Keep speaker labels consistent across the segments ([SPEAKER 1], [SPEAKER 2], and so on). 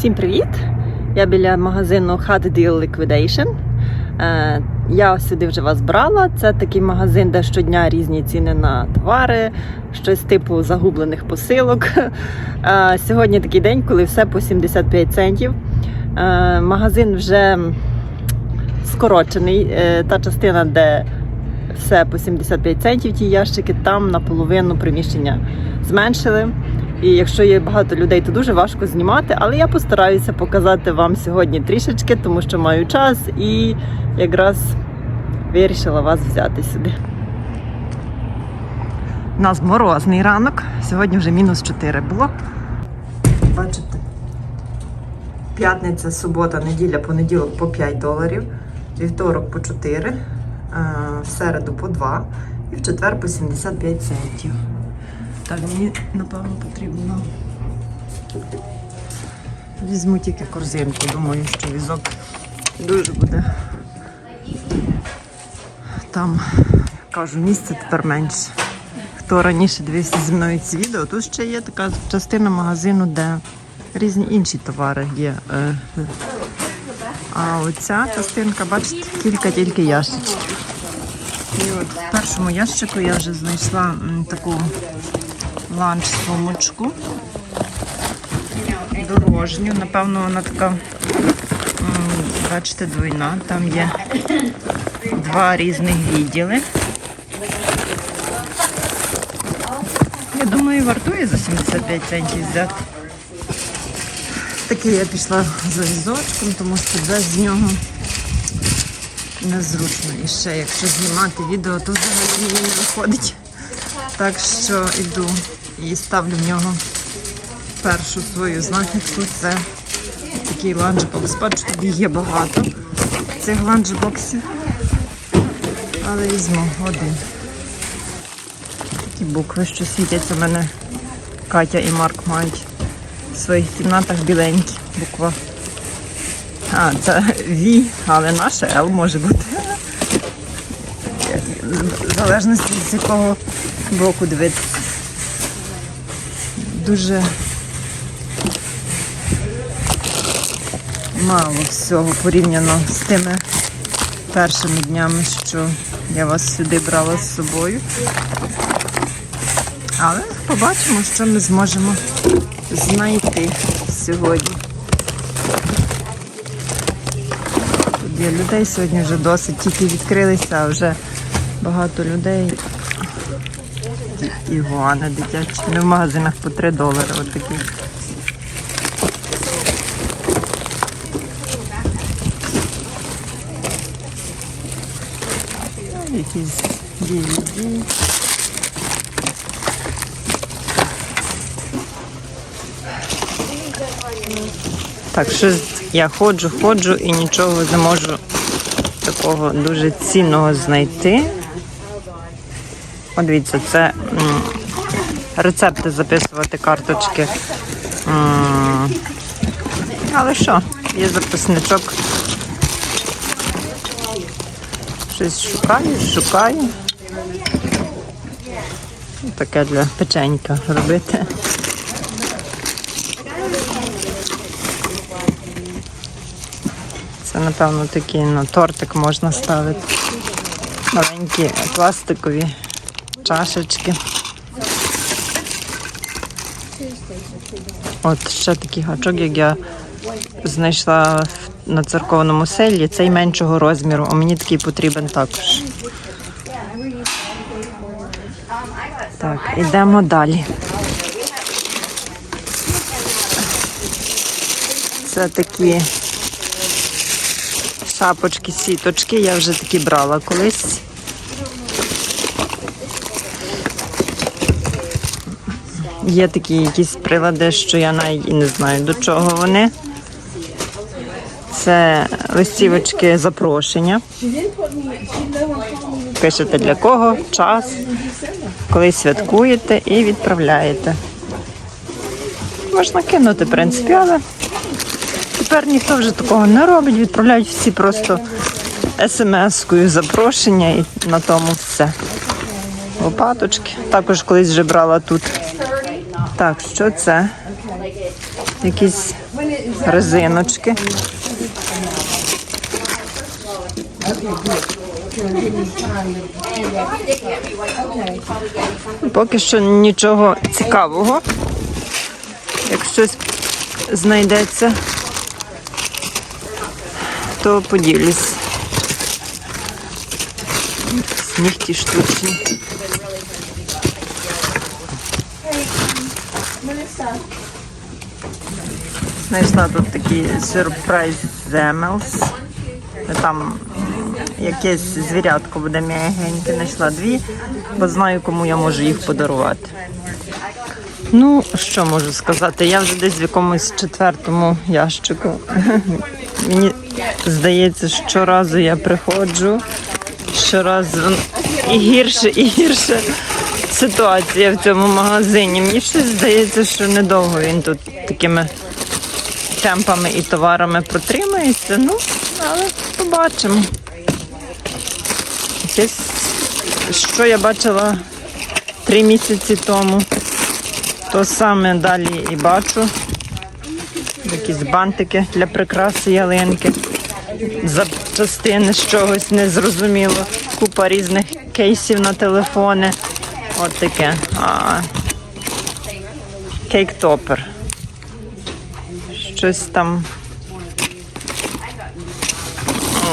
[SPEAKER 1] Всім привіт! Я біля магазину Hot Deal Liquidation. Е, Я сюди вже вас брала. Це такий магазин, де щодня різні ціни на товари, щось типу загублених посилок. Е, Сьогодні такий день, коли все по 75 центів. Е, Магазин вже скорочений. Та частина, де все по 75 центів, ті ящики, там наполовину приміщення зменшили. І якщо є багато людей, то дуже важко знімати, але я постараюся показати вам сьогодні трішечки, тому що маю час і якраз вирішила вас взяти сюди. У нас морозний ранок, сьогодні вже мінус 4 було. Бачите, п'ятниця, субота, неділя, понеділок по 5 доларів, вівторок по 4, е, в середу по 2 і в четвер по 75 центів. Так, мені напевно потрібно. Візьму тільки корзинку, думаю, що візок дуже буде. Там, кажу, місця тепер менше. Хто раніше дивився зі мною ці відео, тут ще є така частина магазину, де різні інші товари є. Е, А оця частинка, бачите, кілька тільки ящичків. І от в першому ящику я вже знайшла таку ланч сумочку. Дорожню. Напевно, вона така, бачите, двойна. Там є два різних відділи. Я думаю, вартує за 75 центів взяти. Таки я пішла за візочком, тому що без нього незручно. І ще, якщо знімати відео, то взагалі не виходить. Так що йду і ставлю в нього першу свою знахідку. Це такий ланчбокс. Бачу, тобі є багато цих ланчбоксів. Але візьму один. Такі букви, що світяться в мене Катя і Марк мають в своїх кімнатах біленькі буква. А, це V, але наша L може бути. В залежності з якого боку дивитися. Дуже мало всього порівняно з тими першими днями, що я вас сюди брала з собою. Але побачимо, що ми зможемо знайти сьогодні. Тут є людей сьогодні вже досить, тільки відкрилися, а вже багато людей. Ігуани дитячі. Вони в магазинах по 3 долари. От такі. Ну, Якісь DVD. Так, щось я ходжу, ходжу і нічого не можу такого дуже цінного знайти. О, дивіться, це рецепти записувати карточки. Але що, є записничок. Щось шукаю, шукаю. Таке для печенька робити. Це, напевно, такі на тортик можна ставити. Маленькі пластикові чашечки. От ще такий гачок, як я знайшла на церковному селі, цей меншого розміру, а мені такий потрібен також. Так, ідемо далі. Це такі шапочки, сіточки. Я вже такі брала колись. Є такі якісь прилади, що я навіть і не знаю до чого вони. Це листівочки запрошення. Пишете для кого, час, коли святкуєте і відправляєте. Можна кинути, в принципі, але тепер ніхто вже такого не робить. Відправляють всі просто смс-кою запрошення і на тому все. Лопаточки. Також колись вже брала тут. Так, що це? Якісь резиночки. Поки що нічого цікавого. Як щось знайдеться, то поділюсь. Нігті штучні. Знайшла тут такий сюрприз Земелс. Там якесь звірятко буде м'ягеньке. Знайшла дві, бо знаю, кому я можу їх подарувати. Ну, що можу сказати? Я вже десь в якомусь четвертому ящику. Мені здається, щоразу я приходжу, щоразу і гірше, і гірше ситуація в цьому магазині. Мені щось здається, що недовго він тут такими темпами і товарами протримається. Ну, але побачимо. Якесь, що я бачила три місяці тому, то саме далі і бачу. Якісь бантики для прикраси ялинки, запчастини з чогось незрозуміло, купа різних кейсів на телефони. От таке. А, кейк-топер. Щось там.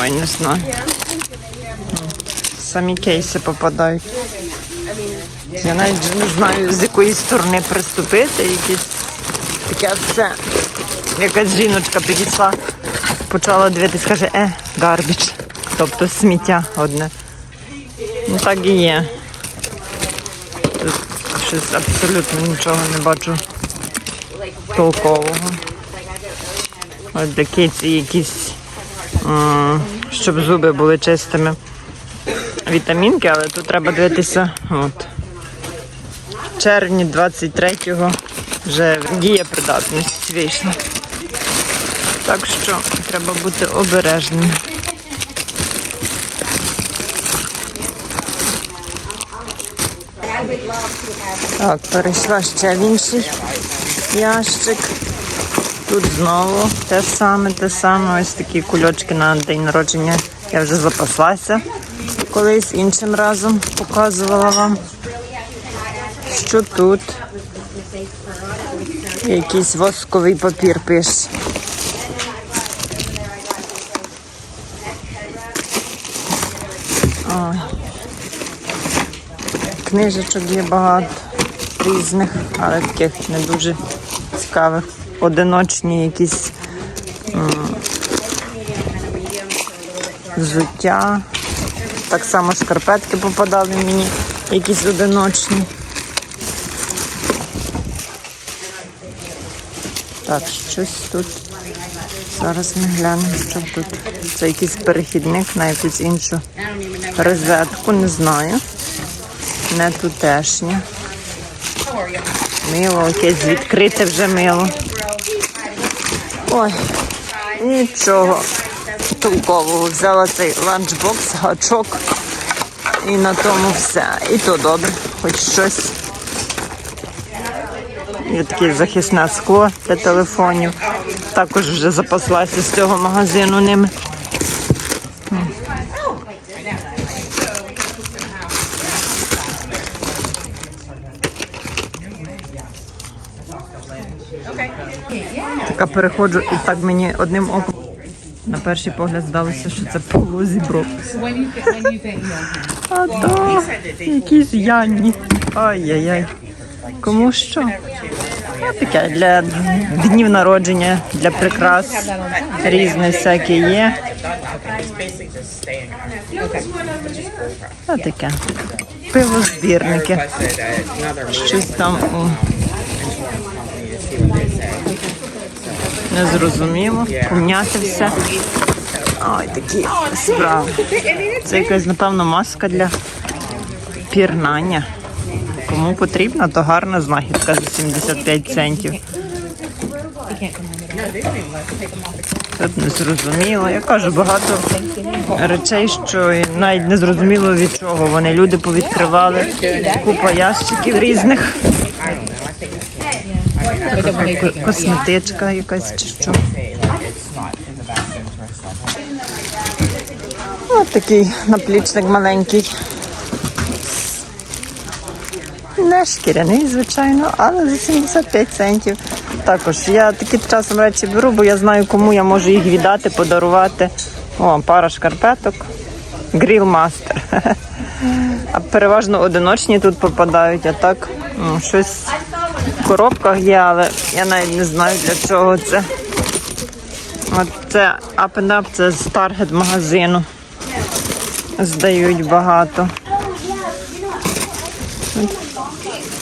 [SPEAKER 1] Ой, не знаю. Самі кейси попадають. Я навіть не знаю, з якої сторони приступити. Якісь таке все. Якась жіночка підійшла, почала дивитись, каже, е, гарбіч. Тобто сміття одне. Ну так і є. Щось абсолютно нічого не бачу толкового. Ось для киці якісь, щоб зуби були чистими. Вітамінки, але тут треба дивитися. От. В червні 23-го вже дія придатність вийшла. Так що треба бути обережним. Так, перейшла ще в інший ящик. Тут знову те саме, те саме. Ось такі кульочки на день народження. Я вже запаслася колись іншим разом показувала вам. Що тут? Якийсь восковий папір пише. Книжечок є багато різних, але таких не дуже цікавих. Одиночні якісь взуття. Так само шкарпетки попадали мені, якісь одиночні. Так, щось тут. Зараз ми глянемо, що тут. Це якийсь перехідник на якусь іншу розетку, не знаю. Не тутешнє. Мило, якесь відкрите вже мило. Ой, нічого толкового. Взяла цей ланчбокс, гачок. І на тому все. І то добре, хоч щось. Є таке захисне скло для телефонів. Також вже запаслася з цього магазину ними. Така переходжу і так мені одним оком. На перший погляд здалося, що це
[SPEAKER 2] you'll
[SPEAKER 1] А то якісь Янні. Ай-яй-яй. Кому що? Таке для днів народження, для прикрас. Різне всяке є. А таке. Пивозбірники. Щось там о, незрозуміло. Помняти все. Ой, такі справи. Це якась, напевно, маска для пірнання. Кому потрібна, то гарна знахідка за 75 центів. Тут не зрозуміло. Я кажу, багато речей, що навіть не зрозуміло від чого. Вони люди повідкривали купа ящиків різних. Ко- Косметичка якась чи що. Ось такий наплічник маленький. Не шкіряний, звичайно, але за 75 центів. Також я такі часом речі беру, бо я знаю, кому я можу їх віддати, подарувати. О, пара шкарпеток. Грілмастер. А переважно одиночні тут попадають, а так ну, щось коробках є, але я навіть не знаю для чого це. От це Up and Up, це з Target магазину. Здають багато.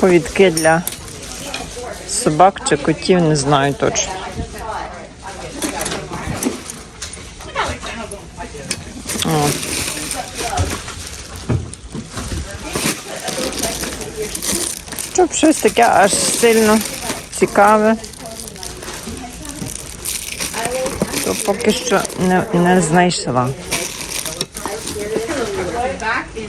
[SPEAKER 1] Повідки для собак чи котів, не знаю точно. Щось таке аж сильно цікаве, то поки що не, не знайшла.
[SPEAKER 2] Back in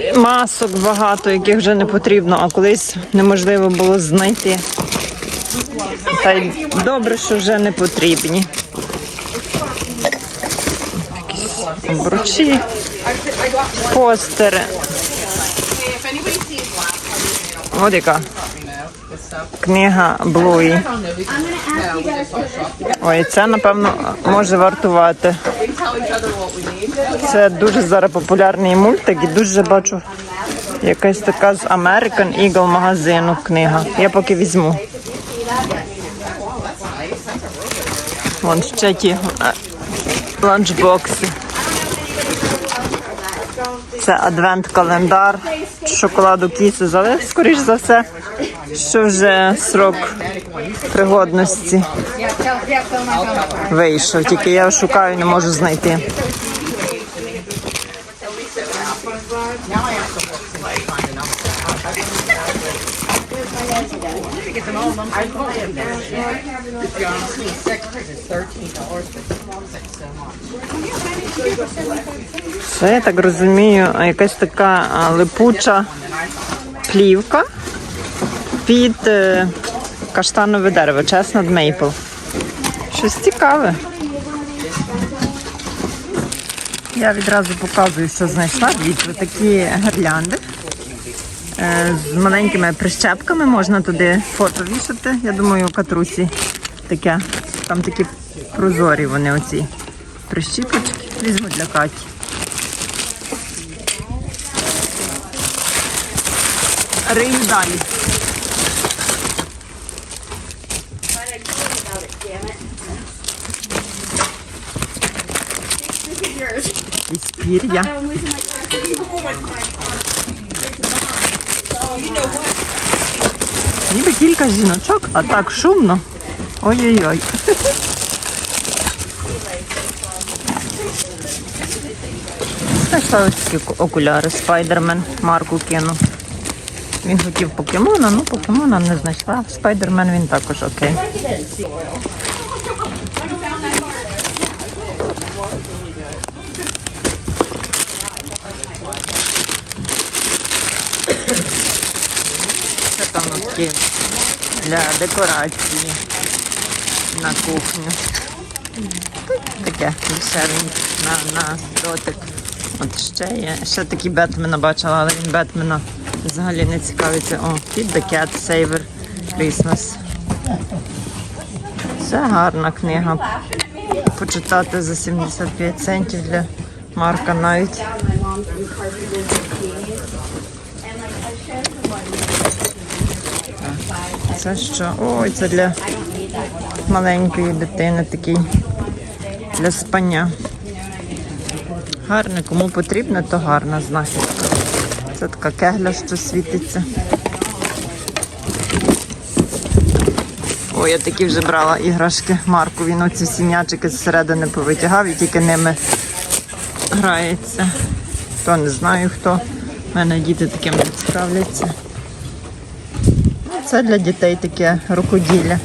[SPEAKER 2] 2006.
[SPEAKER 1] Масок багато, яких вже не потрібно, а колись неможливо було знайти. Та й добре, що вже не потрібні. Якісь Обручі, постери. От яка книга Блуї. Ой, це, напевно, може вартувати. Це дуже зараз популярний мультик і дуже бачу якась така з American Eagle магазину книга. Я поки візьму. Вон ще ті е, ланчбокси. Це адвент-календар шоколаду кісу, але скоріш за все, що вже срок пригодності вийшов. Тільки я шукаю, не можу знайти. Це, я так розумію, якась така липуча плівка під е, каштанове дерево, chestnut maple. Щось цікаве. Я відразу показую, що знайшла. Дивіться, такі гірлянди. Е, З маленькими прищепками можна туди фото вішати. Я думаю, катрусі таке. Там такі прозорі вони оці прищіпочки. Візьму для Каті. Рию далі. Якісь пір'я. Ніби кілька жіночок, а так шумно. Ой-ой-ой. Знайшла ось такі окуляри. Спайдермен Марку кинув. Він хотів покемона, ну покемона не знайшла. Спайдермен він також окей. Це для декорації на кухню. Таке дешевеньке на, на дотик. От ще є. Ще такі Бетмена бачила, але він Бетмена взагалі не цікавиться. О, Pit the Cat Saver Christmas. Це гарна книга. Почитати за 75 центів для Марка навіть. Це що? Ой, це для маленької дитини такий для спання. Гарне, кому потрібно, то гарна знахідка. Це така кегля, що світиться. Ой, я такі вже брала іграшки Марку. Він оці всі м'ячики зсередини повитягав і тільки ними грається. То не знаю хто. У мене діти таким не цікавляться. Це для дітей таке рукоділля.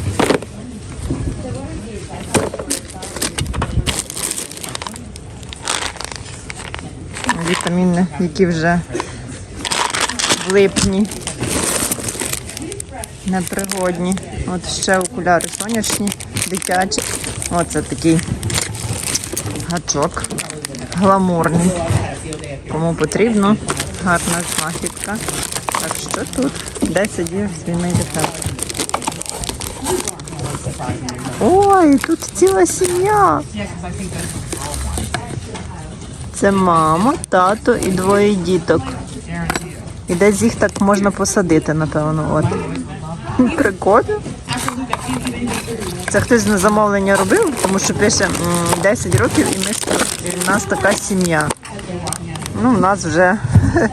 [SPEAKER 1] Вітаміни, які вже в липні. Непригодні. От ще окуляри сонячні, дитячі. Оце такий гачок гламурний. Кому потрібно, гарна знахідка. Так що тут 10 є звільний дефект. Ой, тут ціла сім'я. Це мама, тато і двоє діток. І десь їх так можна посадити, напевно. От. Прикольно. Це хтось на замовлення робив, тому що пише 10 років і ми і в нас така сім'я. Ну, в нас вже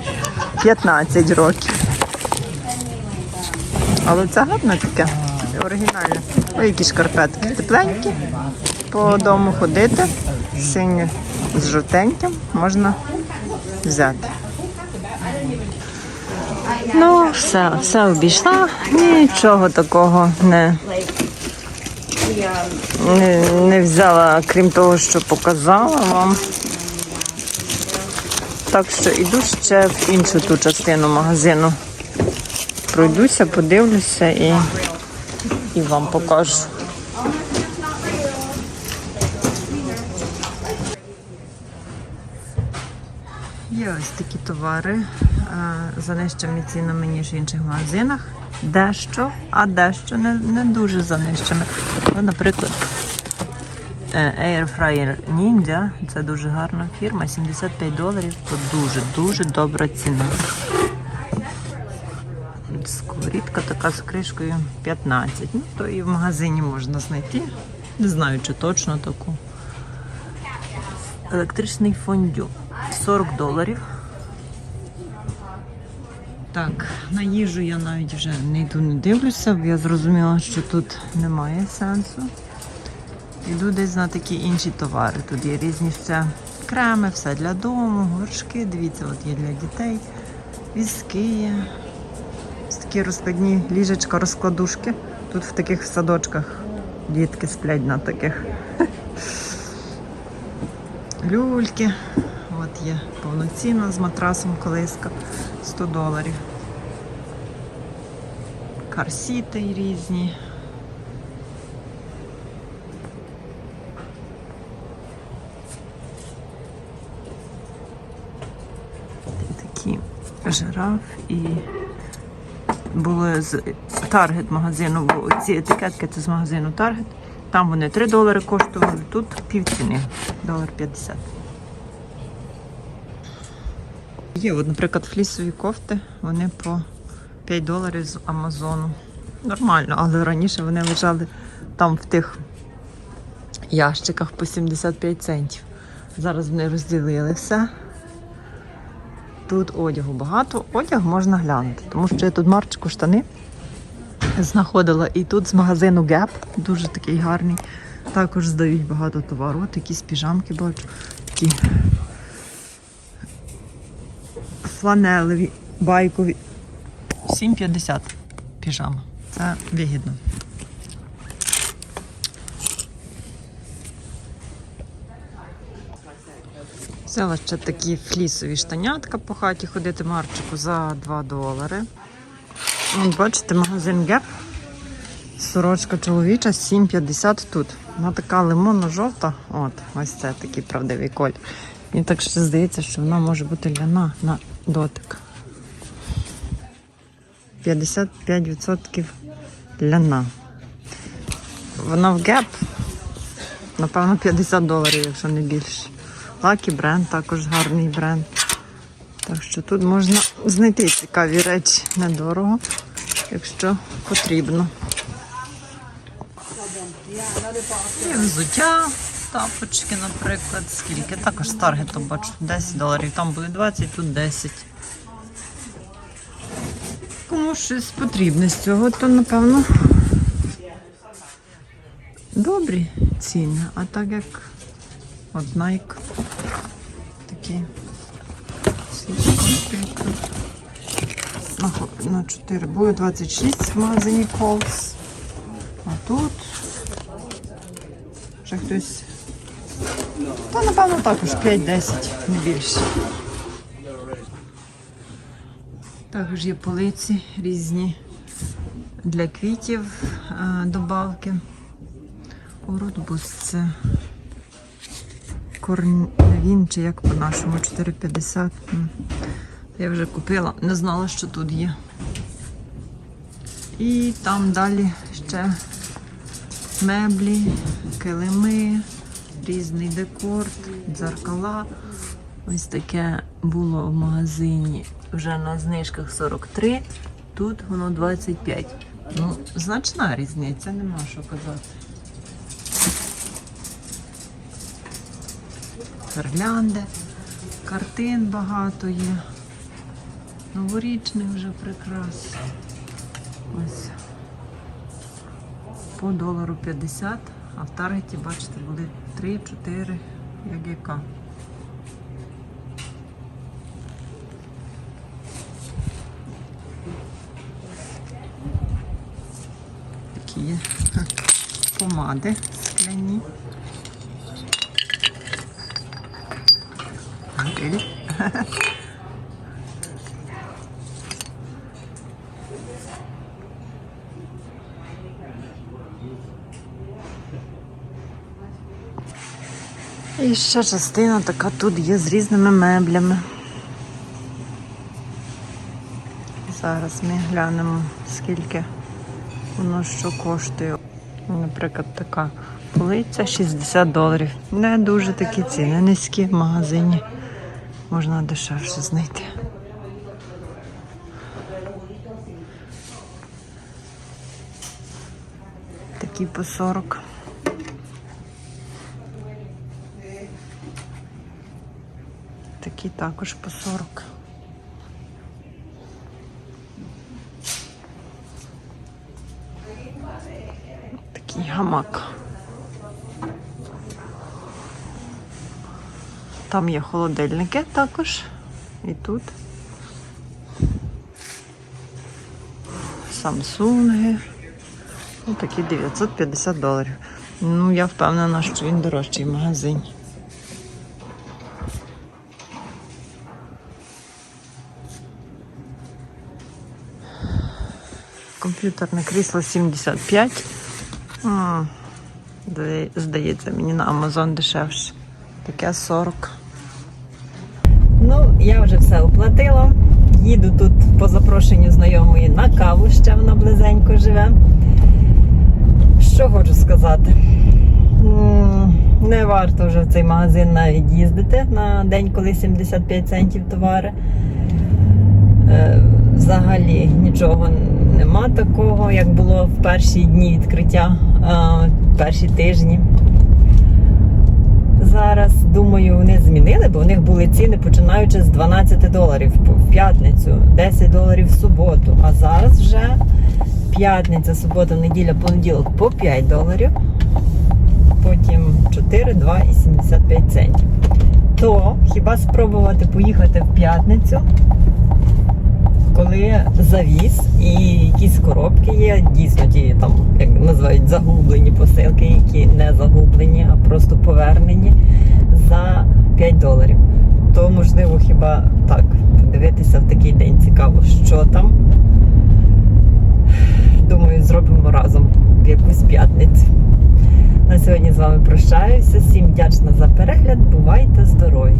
[SPEAKER 1] 15 років. Але це гарне таке, оригінальне. Ой, які шкарпетки тепленькі. По дому ходити. Сині з жовтеньким можна взяти. Ну, все, все обійшла. Нічого такого не, не, не взяла, крім того, що показала вам. Так що йду ще в іншу ту частину магазину. Пройдуся, подивлюся і, і вам покажу. Є ось такі товари е, за нижчими цінами, ніж в інших магазинах. Дещо, а дещо не, не дуже за нижчими. Ну, наприклад, е, Air Fryer Ninja, це дуже гарна фірма, 75 доларів, то дуже-дуже добра ціна. Сковорідка така з кришкою 15. Ну, то і в магазині можна знайти. Не знаю, чи точно таку. Електричний фондю 40 доларів. Так, на їжу я навіть вже не йду, не дивлюся, бо я зрозуміла, що тут немає сенсу. Йду десь на такі інші товари. Тут є різні ще креми, все для дому, горшки. Дивіться, от є для дітей, візки є. Такі розкладні ліжечка, розкладушки. Тут в таких садочках дітки сплять на таких. Люльки. От є повноцінна з матрасом колиска 100 доларів. Карсіти різні. Такі жираф і були з Таргет магазину, бо ці етикетки це з магазину Таргет. Там вони 3 долари коштували, тут півціни, долар 50. Є, от, наприклад, флісові кофти, вони по 5 доларів з Амазону. Нормально, але раніше вони лежали там в тих ящиках по 75 центів. Зараз вони розділили все. Тут одягу багато, одяг можна глянути, тому що я тут марчику штани знаходила. І тут з магазину Gap, дуже такий гарний. Також здають багато товару. От якісь піжамки бачу. Такі фланелеві, байкові. 7,50 піжама. Це вигідно. Взяла ще такі флісові штанятка по хаті ходити марчику за 2 долари. От бачите, магазин Gap. Сорочка чоловіча 7,50 тут. Вона така лимонно-жовта. От, ось це такий правдивий колір. Мені так ще здається, що вона може бути ляна на дотик. 55% ляна. Вона в Gap. Напевно, 50 доларів, якщо не більше. Lucky бренд, також гарний бренд. Так що тут можна знайти цікаві речі недорого, якщо потрібно. І взуття, тапочки, наприклад, скільки. Також з таргету бачу 10 доларів. Там буде 20, тут 10. Кому щось потрібне з цього, то напевно добрі ціни. А так як от Nike такі на, на 4 буде 26 в магазині Coles. А тут ще хтось. Та напевно також 5-10, не більше. Також є полиці різні для квітів добавки. Уродбус це корневін, чи як по-нашому 4,50. Я вже купила, не знала, що тут є. І там далі ще меблі, килими, різний декор, дзеркала. Ось таке було в магазині вже на знижках 43, тут воно 25. Ну, значна різниця, нема що казати. Гірлянди, картин багато є. Новорічних вже прикрас. Ось по долару 50, а в Таргеті, бачите, були 3-4, як яка. Такі є помади скляні. І ще частина така тут є з різними меблями. Зараз ми глянемо, скільки воно що коштує. Наприклад, така полиця 60 доларів. Не дуже такі ціни, низькі в магазині. Можна дешевше знайти. Такі по 40. Такі також по 40. Такий гамак. Там є холодильники також. І тут. Самсунги. Ось такі 950 доларів. Ну, я впевнена, що він дорожчий в магазині. Комп'ютерне крісло 75. М, здає- Здається, мені на Amazon дешевше. Таке 40. Я вже все оплатила. Їду тут по запрошенню знайомої на каву, ще вона близенько живе. Що хочу сказати? Не варто вже в цей магазин навіть їздити на день, коли 75 центів товари. Е, Взагалі нічого нема такого, як було в перші дні відкриття, е, перші тижні. Зараз, думаю, вони змінили, бо у них були ціни починаючи з 12 доларів в п'ятницю, 10 доларів в суботу. А зараз вже п'ятниця, субота, неділя, понеділок по 5 доларів, потім 4, 2 і 75 центів. То хіба спробувати поїхати в п'ятницю, коли завіз і якісь коробки є, дійсно ті там, як називають, загублені посилки, які не загублені, а просто повернені за 5 доларів. То можливо хіба так подивитися в такий день цікаво, що там. Думаю, зробимо разом в якусь п'ятницю. На сьогодні з вами прощаюся. Всім вдячна за перегляд. Бувайте здорові!